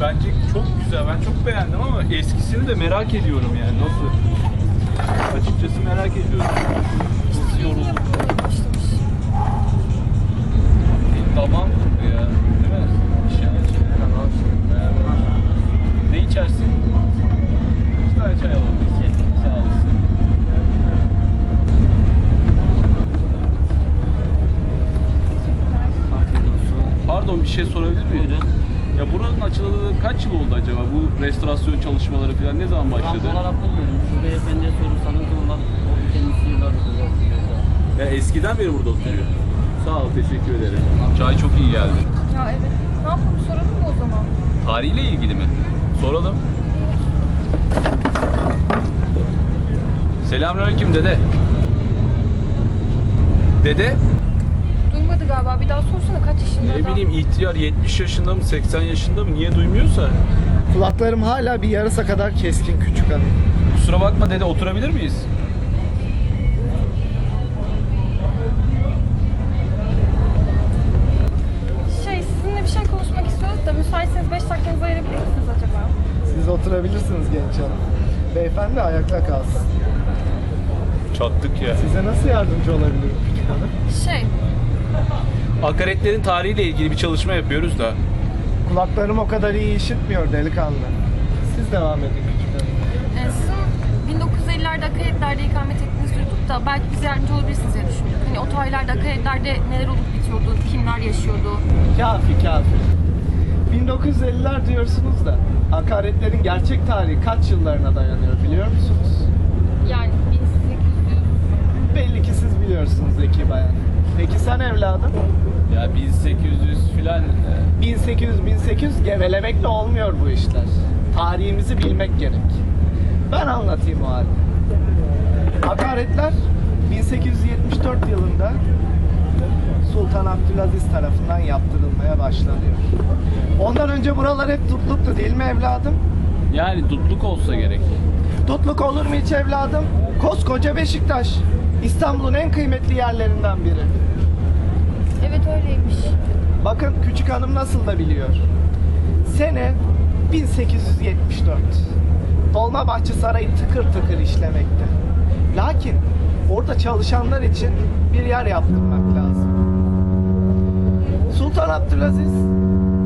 Bence çok güzel. Ben çok beğendim ama eskisini de merak ediyorum yani. Nasıl? Açıkçası merak ediyorum. Nasıl yoruldum? Restorasyon çalışmaları falan ne zaman başladı? Tam olarak bilmiyorum. Şu beyefendiye sorursanız onlar o kendisi yıllardır oturuyor. Ya eskiden beri burada oturuyor. Sağ ol, teşekkür ederim. Çay çok iyi geldi. Ya evet. Ne yapalım soralım mı o zaman? Tarihle ilgili mi? Soralım. Selamünaleyküm dede. Dede? Duymadı galiba. Bir daha sorsana kaç yaşında Ne adam? bileyim ihtiyar 70 yaşında mı 80 yaşında mı niye duymuyorsa? Kulaklarım hala bir yarısa kadar keskin küçük hanım. Kusura bakma dede oturabilir miyiz? Şey sizinle bir şey konuşmak istiyoruz da müsaitseniz 5 dakikanızı ayırabilir misiniz acaba? Siz oturabilirsiniz genç hanım. Beyefendi ayakta kalsın. Çattık ya. Size nasıl yardımcı olabilirim küçük hanım? Şey, Akaretlerin tarihiyle ilgili bir çalışma yapıyoruz da. Kulaklarım o kadar iyi işitmiyor delikanlı. Siz devam edin küçük hanım. e, sizin 1950'lerde akayetlerde ikamet ettiğinizi duyduk da belki bize yardımcı olabilirsiniz diye düşündük. Hani o tarihlerde akayetlerde neler olup bitiyordu, kimler yaşıyordu? Kafi kafi. 1950'ler diyorsunuz da hakaretlerin gerçek tarihi kaç yıllarına dayanıyor biliyor musunuz? Yani 1800 Belli ki siz biliyorsunuz Zeki Bayan. Peki sen evladım? Ya 1800 filan e, 1800 1800 gevelemekle olmuyor bu işler. Tarihimizi bilmek gerek. Ben anlatayım o halde. Hakaretler 1874 yılında Sultan Abdülaziz tarafından yaptırılmaya başlanıyor. Ondan önce buralar hep tutluktu değil mi evladım? yani dutluk olsa gerek. Tutluk olur mu hiç evladım? Koskoca Beşiktaş. İstanbul'un en kıymetli yerlerinden biri. Evet öyleymiş. Bakın küçük hanım nasıl da biliyor. Sene 1874. Dolmabahçe Sarayı tıkır tıkır işlemekte. Lakin orada çalışanlar için bir yer yaptırmak lazım. Sultan Abdülaziz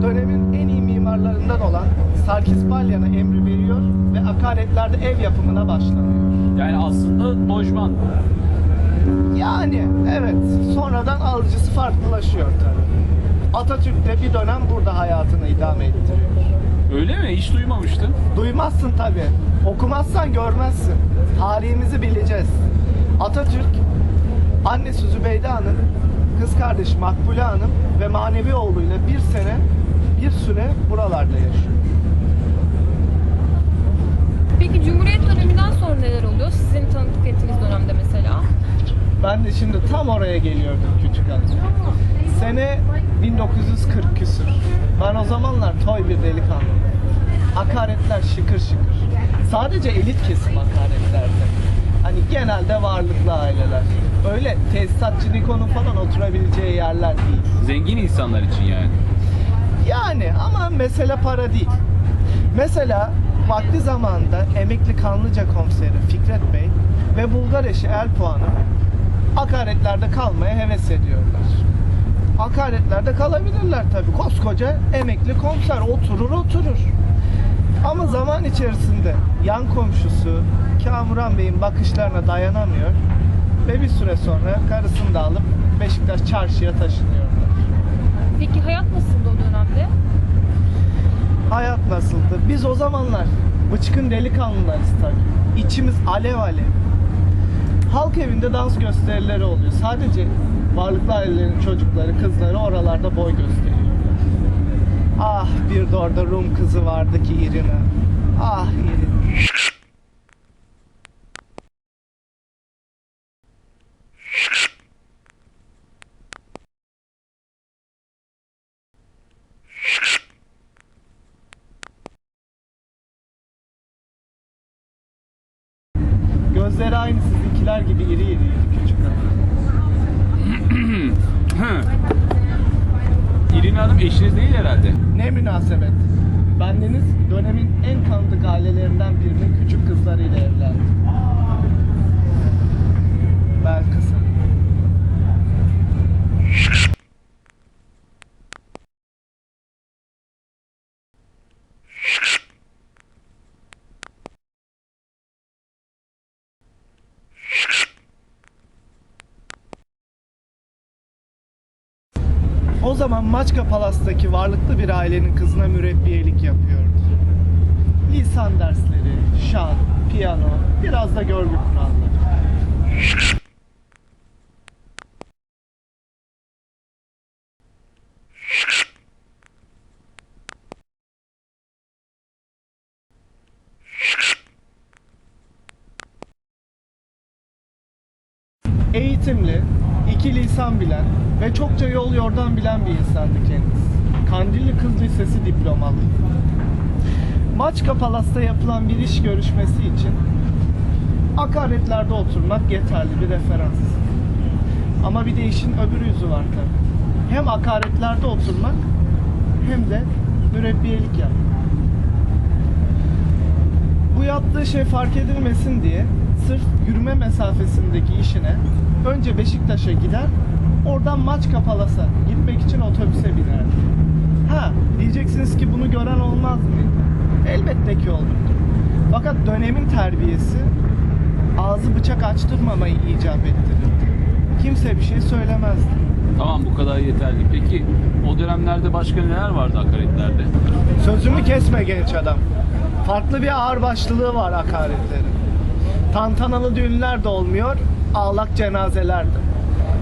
dönemin en iyi mimarlarından olan Sarkis Balyan'a emri veriyor ve akaretlerde ev yapımına başlanıyor. Yani aslında lojman. Yani evet sonradan alıcısı farklılaşıyor tabii. Atatürk de bir dönem burada hayatını idame ettiriyor. Öyle mi? Hiç duymamıştım. Duymazsın tabii. Okumazsan görmezsin. Tarihimizi bileceğiz. Atatürk annesi Zübeyde Hanım, kız kardeşi Makbule Hanım ve manevi oğluyla bir sene bir süre buralarda yaşıyor. Ben de şimdi tam oraya geliyordum küçük hanım. Sene 1940 küsür. Ben o zamanlar toy bir delikanlı. Hakaretler şıkır şıkır. Sadece elit kesim hakaretlerde. Hani genelde varlıklı aileler. Öyle tesisatçı Nikon'un falan oturabileceği yerler değil. Zengin insanlar için yani. Yani ama mesele para değil. Mesela vakti zamanında emekli Kanlıca komiseri Fikret Bey ve Bulgar eşi Elpo Hanım hakaretlerde kalmaya heves ediyorlar. Hakaretlerde kalabilirler tabii. Koskoca emekli komiser oturur oturur. Ama zaman içerisinde yan komşusu Kamuran Bey'in bakışlarına dayanamıyor ve bir süre sonra karısını da alıp Beşiktaş çarşıya taşınıyorlar. Peki hayat nasıldı o dönemde? Hayat nasıldı? Biz o zamanlar bıçkın delikanlılarız tabii. İçimiz alev alev. Halk evinde dans gösterileri oluyor. Sadece varlıklı ailelerin çocukları, kızları oralarda boy gösteriyorlar. Ah bir de orada Rum kızı vardı ki İrina. Ah İrina. Gözleri aynı sizinkiler gibi iri küçük hanım. İrin Hanım eşiniz değil herhalde. Ne münasebet. Bendeniz dönemin en tanıdık ailelerinden birinin küçük kızlarıyla evlendi. Belkıs Hanım. O zaman Maçka Palas'taki varlıklı bir ailenin kızına mürebbiyelik yapıyordu. Lisan dersleri, şan, piyano, biraz da görgü kuralları. Eğitimli, iki lisan bilen ve çokça yol yordan bilen bir insandı kendisi. Kandilli Kız Lisesi diplomalı. Maçka Palas'ta yapılan bir iş görüşmesi için akaretlerde oturmak yeterli bir referans. Ama bir de işin öbür yüzü var tabii. Hem akaretlerde oturmak hem de mürebbiyelik yapmak. Bu yaptığı şey fark edilmesin diye sırf yürüme mesafesindeki işine önce Beşiktaş'a gider, oradan Maçka Palas'a gitmek için otobüse binerdi. Ha, diyeceksiniz ki bunu gören olmaz mı? Elbette ki olurdu. Fakat dönemin terbiyesi ağzı bıçak açtırmamayı icap ettirirdi. Kimse bir şey söylemezdi. Tamam bu kadar yeterli. Peki o dönemlerde başka neler vardı akaretlerde? Sözümü kesme genç adam. Farklı bir ağırbaşlılığı var hakaretlerin. Tantanalı düğünler de olmuyor, ağlak cenazeler de.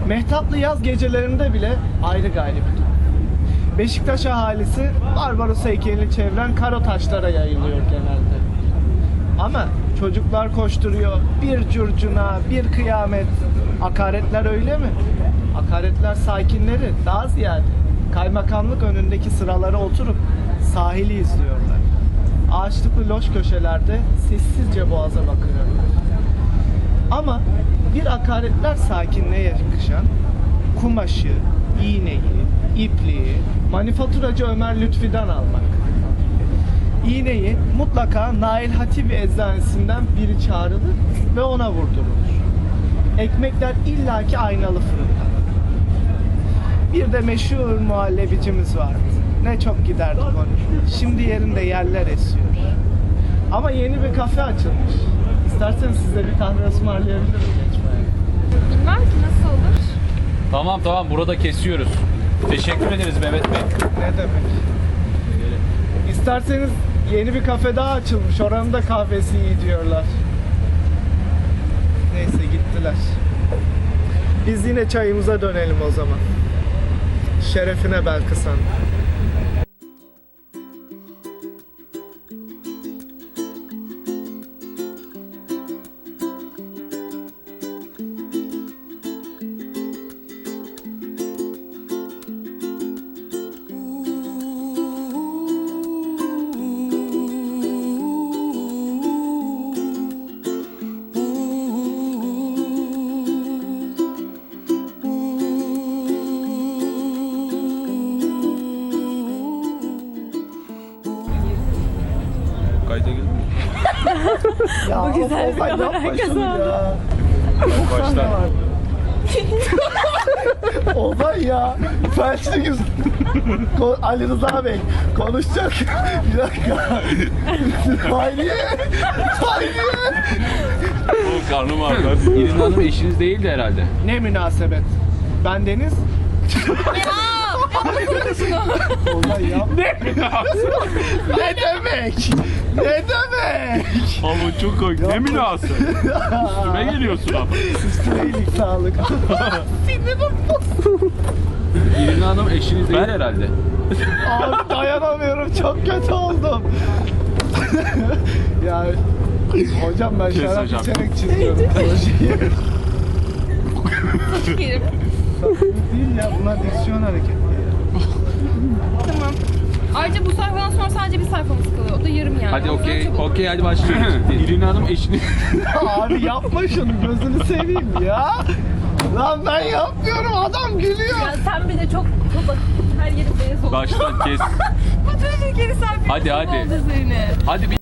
Mehtaplı yaz gecelerinde bile ayrı gayrı bir. Beşiktaş ahalisi Barbaros heykelini çeviren karo taşlara yayılıyor genelde. Ama çocuklar koşturuyor, bir curcuna, bir kıyamet. Akaretler öyle mi? Akaretler sakinleri daha ziyade kaymakamlık önündeki sıralara oturup sahili izliyorlar. Ağaçlıklı loş köşelerde sessizce boğaza bakıyorlar. Ama bir akaretler sakinliğe yakışan kumaşı, iğneyi, ipliği manifaturacı Ömer Lütfi'den almak. İğneyi mutlaka Nail Hatibi eczanesinden biri çağrılır ve ona vurdurulur. Ekmekler illaki aynalı fırında. Bir de meşhur muhallebicimiz vardı. Ne çok giderdik onu. Şimdi yerinde yerler esiyor. Ama yeni bir kafe açılmış. İsterseniz size bir kahve ısmarlayabilirim bayan. Bilmem ki nasıl olur. Tamam tamam burada kesiyoruz. Teşekkür ederiz Mehmet Bey. Ne demek? İsterseniz yeni bir kafe daha açılmış. Oranın da kahvesi iyi diyorlar. Neyse gittiler. Biz yine çayımıza dönelim o zaman. Şerefine Belkıs Hanım. Kayda girdin mi? Ya Bu güzel bir yapma şunu ya. Başla. Ozan ya. Felçli. Ko- Ali Rıza Bey konuşacak. Bir dakika. Hayriye. Hayriye. Oğlum karnım ağrıdı. İrin Hanım eşiniz değildi herhalde. Ne münasebet. Ben Deniz. Ozan ya. Ne? ne demek? Ne demek? Ama çok komik. Ne münasebet. Üstüme geliyorsun ama. Üstüne iyilik sağlık. İrin Hanım eşiniz değil herhalde. Abi dayanamıyorum çok kötü oldum. ya hocam ben Kes şarap hocam. içerek çiziyorum. Yerim. Değil ya bunlar diksiyon hareketi. Tamam. Ayrıca bu sayfadan sonra sadece bir sayfamız kalıyor. O da yarım yani. Hadi O yüzden okey. çabuk. Okey hadi başlıyoruz. İrin Hanım eşiniz... Abi yapma şunu gözünü seveyim ya. Lan ben yapmıyorum adam gülüyor. Ya sen bir de çok çok her yerim beyaz oldu. Baştan kes. Fotoğrafı geri sen Hadi, hadi. Zeynep. Hadi bir